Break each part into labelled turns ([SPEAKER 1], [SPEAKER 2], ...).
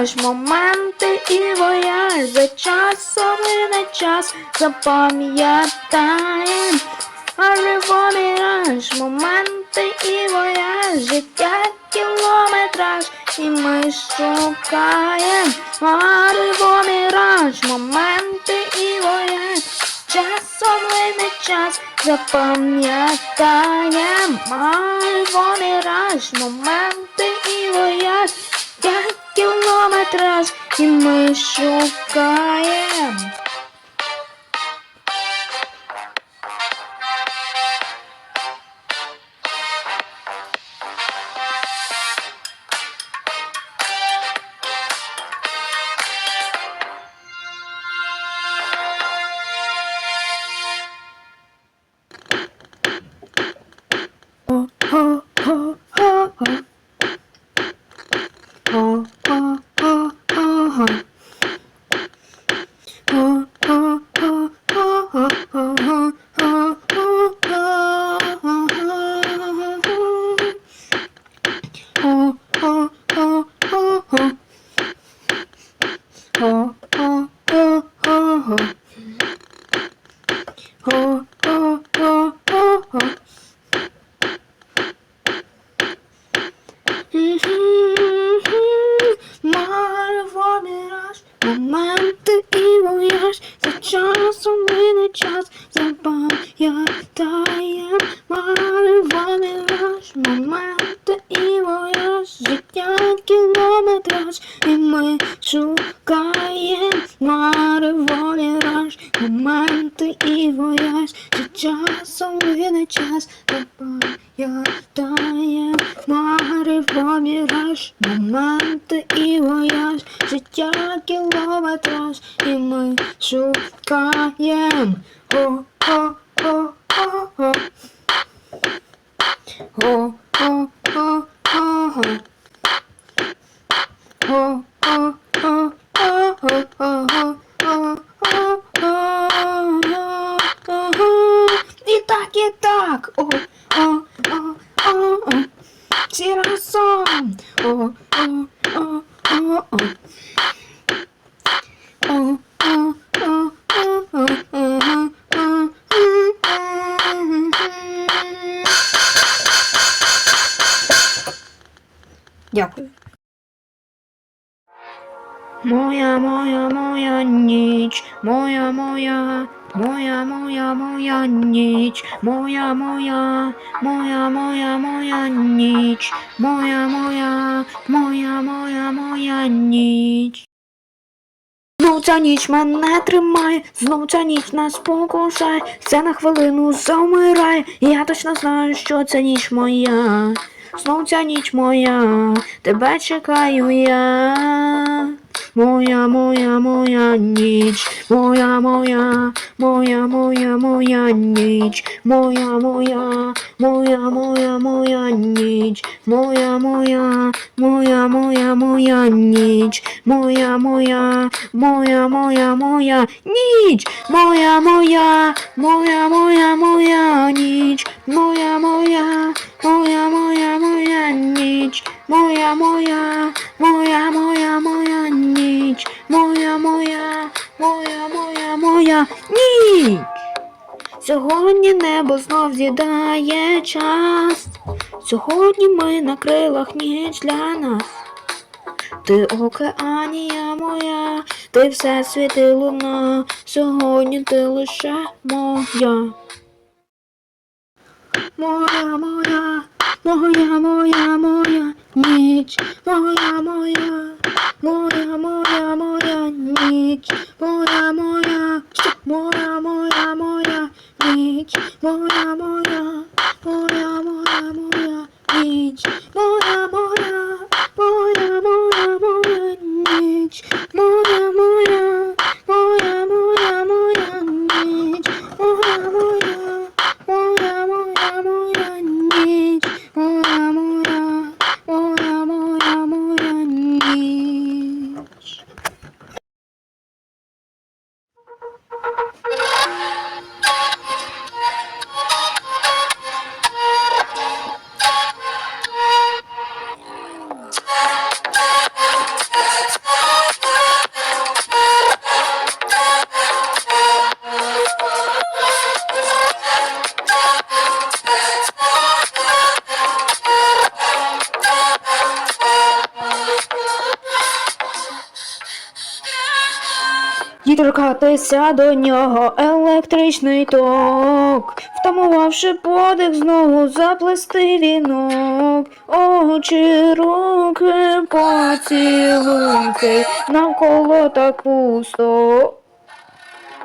[SPEAKER 1] міраж, моменти і вояж, за часом і не час запам'ятаєм. Марево міраж, моменти і вояж, життя кілометраж, і ми шукаєм. Марево міраж, моменти і вояж, часом і не час запам'ятаєм. Марево міраж, моменти і вояж, кілометраж, і ми шукаєм. Мари волі раж, моменти і вояж, чи часом не час пам'ятає, мари волі раж, моменти і вояж, життя кілометраж, і ми шукаєм. О-о-о-о-о. О-о-о-о-о. О-о-о. І так, і так. О, о, о, о. Всі разом. О, о, о, о. О, ця ніч мене тримає, знов ця ніч нас покушає, все на хвилину замирає, я точно знаю, що ця ніч моя. Знов ця ніч моя, тебе чекаю я. Моя, моя, моя ніч, моя, моя, моя, моя, моя ніч, моя, моя, моя, моя, моя ніч, моя, моя, моя, моя, моя ніч, моя, моя, моя, моя, моя ніч, моя, моя, моя, моя, моя ніч, моя, моя, моя, моя, моя ніч, моя, моя, моя, моя, моя ніч, моя, моя, моя, моя, моя ніч. Сьогодні небо знов з'їдає час. Сьогодні ми на крилах ніч для нас. Ти океанія моя, ти все світи луна, сьогодні ти лише моя. Моя, моя, Moya moya moya niç Moya moya Moya moya moya niç Moya moya Moya moya moya niç Moya moya Moya moya moya niç Moya moya Moya moya moya niç Moya moya і торкатися до нього електричний ток, втамувавши подих, знову заплести вінок, очі, руки, поцілунки, навколо так пусто.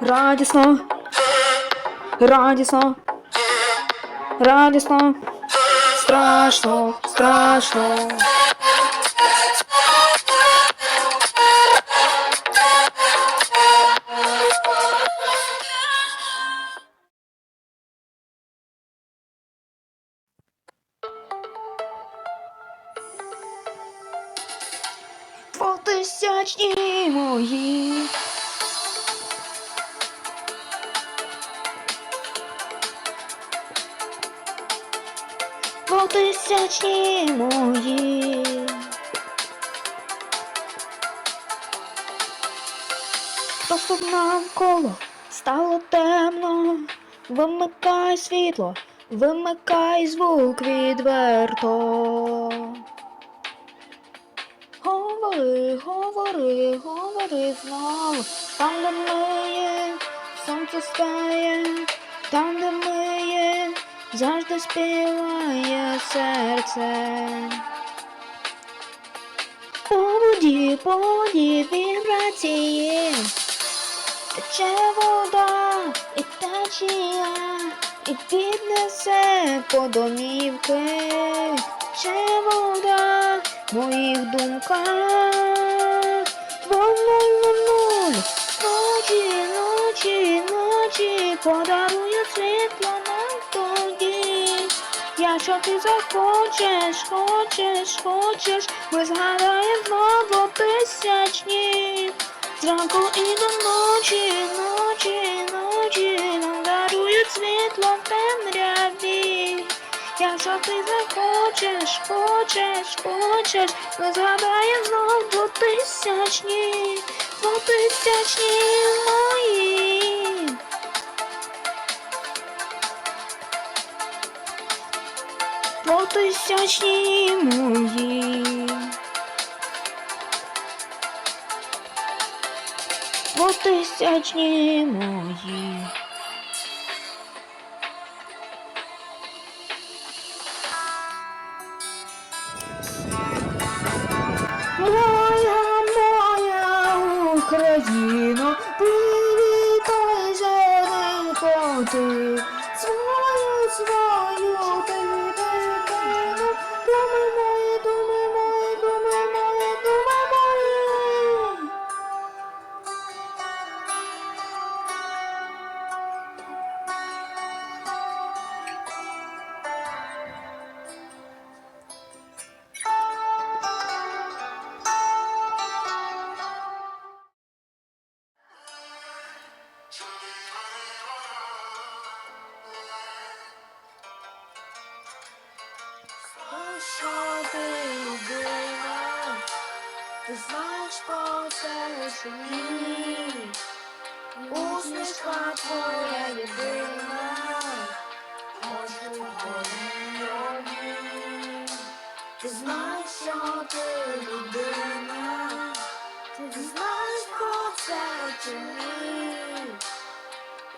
[SPEAKER 1] Радісно, радісно, радісно, страшно, страшно. Двотисячні мої. Двотисячні мої. Просто навколо стало темно. Вимикай світло, вимикай звук відверто. Говори, говори, говори знову. Там, де ми є, сонце стає, там, де ми є, завжди співає серце. По воді, по воді вібрації, тече вода і течія, і піднесе по домівки, тече вода в моїх думках. Воль-воль-воль-воль, ночі, ночі, ночі, подарує світло нам тоді. Якщо ти захочеш, хочеш, хочеш, ми згадаємо знову тисячні. Зранку і до ночі, ночі, ночі, нам дарують світло в. Якщо ти захочеш, хочеш, хочеш, ми згадаємо знов двотисячні, двотисячні мої. Двотисячні мої. Двотисячні мої. Що ти любила, ти знаєш про це ні? Усмішка твоя єдина, очі твої. Ти знаєш, що ти людина, ти знаєш про це чи ні?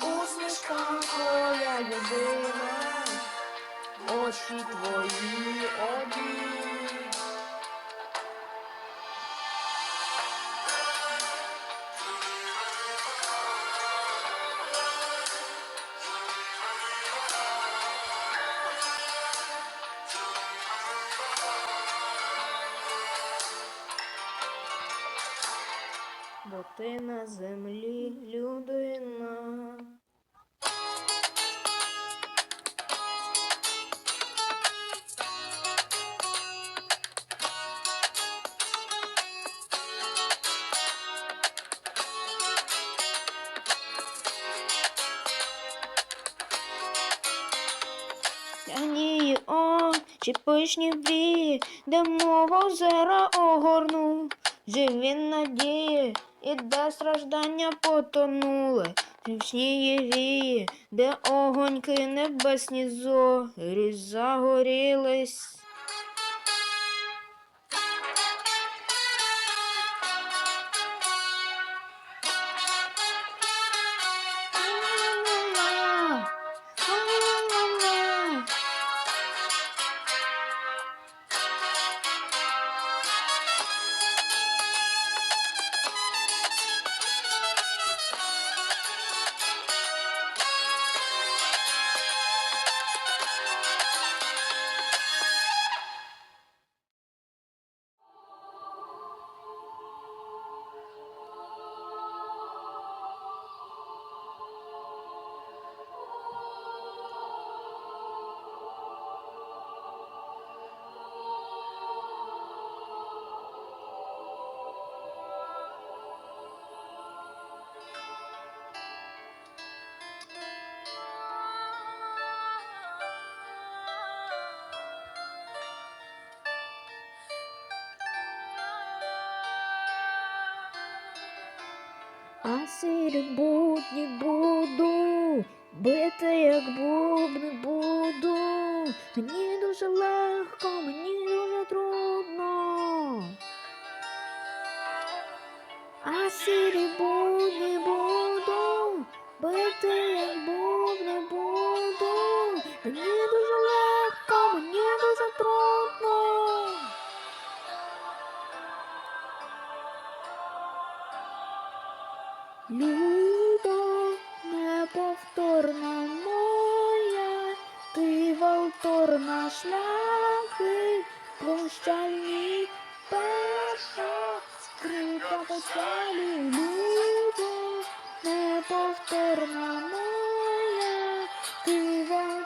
[SPEAKER 1] Усмішка твоя єдина, очі твої одні. Бо ти на землі людина. Чи пишні вії, де мова озера огорнув, живі надії, і де страждання потонули, півшні вії, де огоньки небесні зорі загорілись. А сірі будні буду, бити як бубни буду. Мені дуже легко, мені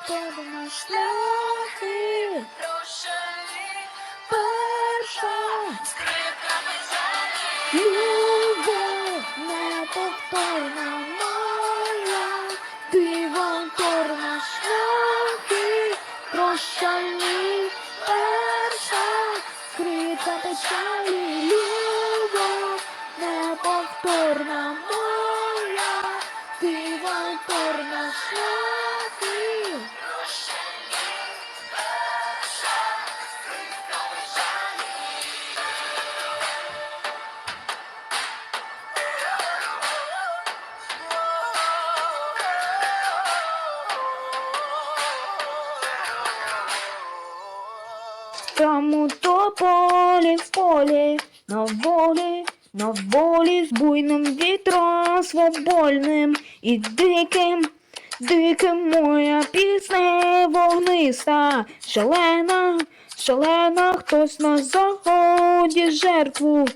[SPEAKER 1] Double my slow. Там у тополі в полі, на волі, на волі з буйним вітром свобольним і диким, диким моя пісня вогниста, шалена, шалена, хтось на заході жертву.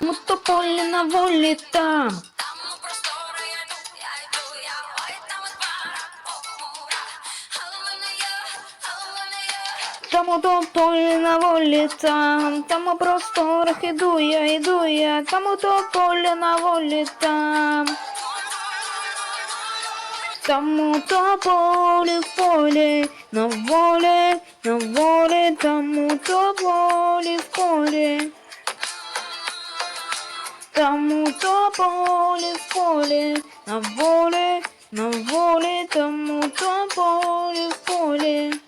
[SPEAKER 1] У тополі на волі там.
[SPEAKER 2] Там
[SPEAKER 1] тополі на волі там, там у просторах іду я, іду я, там тополі на волі там. Там у тополі в полі, на волі, на волі, там у тополі в полі. Там у тополі в полі, на волі, на волі, там у тополі в полі.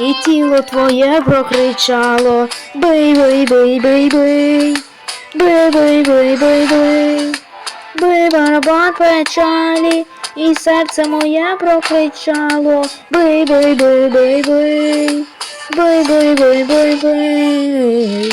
[SPEAKER 1] І тіло твоє прокричало. Бий, бий, бий, бий, бий. Бий, бий, бий, бий, бий. Бий барабан печалі, і серце моє прокричало. Бий, бий, бий, бий, бий. Бий, бий, бий, бий, бий.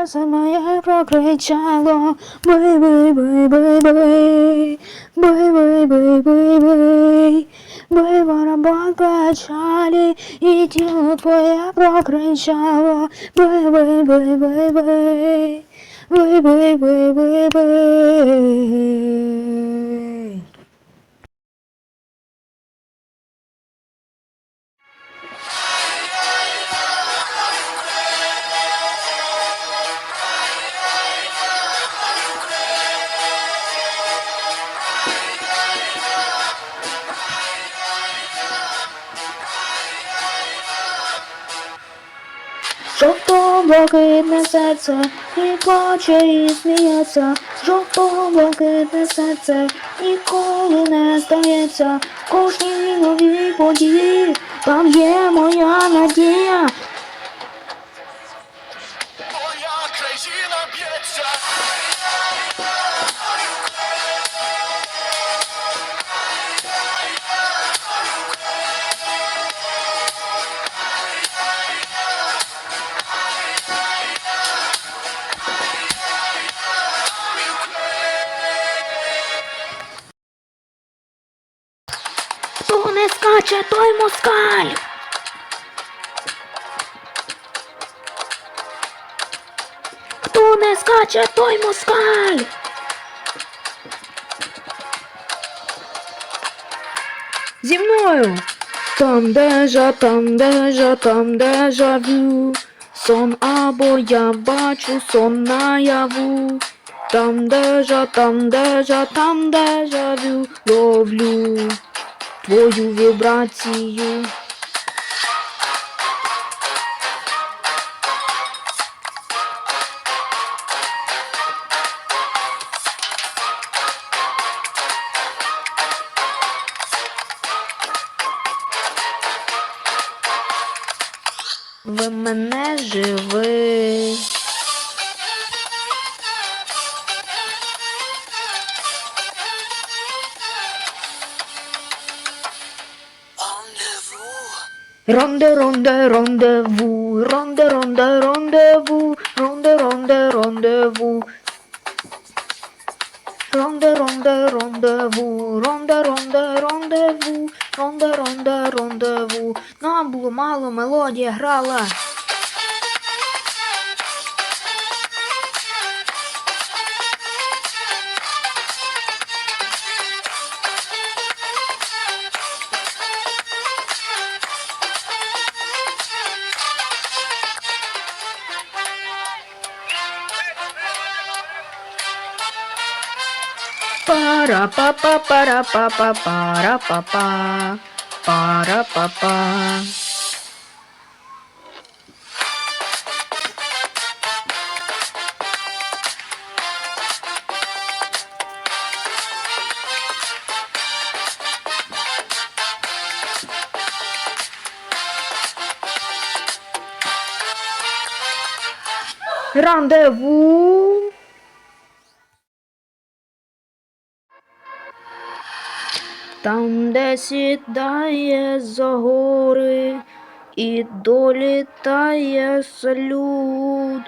[SPEAKER 1] Серце моє прокричало бий бий бий бий бий бий бий бий бий бий бий барабан печалі і тіло твоє прокричало бий бий бий бий бий бий бий бий бий бий Жовто-блакитне серце і плаче, і сміється, жовто-блакитне серце ніколи не стається, кожній новій події там є моя надія. Скаче, той москаль. Хто не скаче, той москаль. Зі мною. Там дежа, там дежа, там дежа вю. Сон або я бачу сон наяву. Там дежа, там дежа, там дежа вю. Ловлю свою вібрацію. Ронде, ронде, рондеву, ронде, ронде, рондеву, ронде, ронде, рондеву. Ронде, ронде, рондеву, ронде, ронде, рондеву, ронде, ронде, рондеву. Нам було мало, мелодія грала. Para pa pa para pa pa para pa pa para pa pa. Rendezvous Там, де сідає за гори і долітає салют,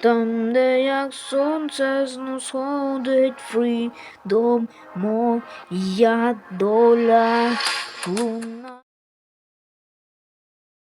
[SPEAKER 1] там, де як сонце знов сходить фрідом, моя доля.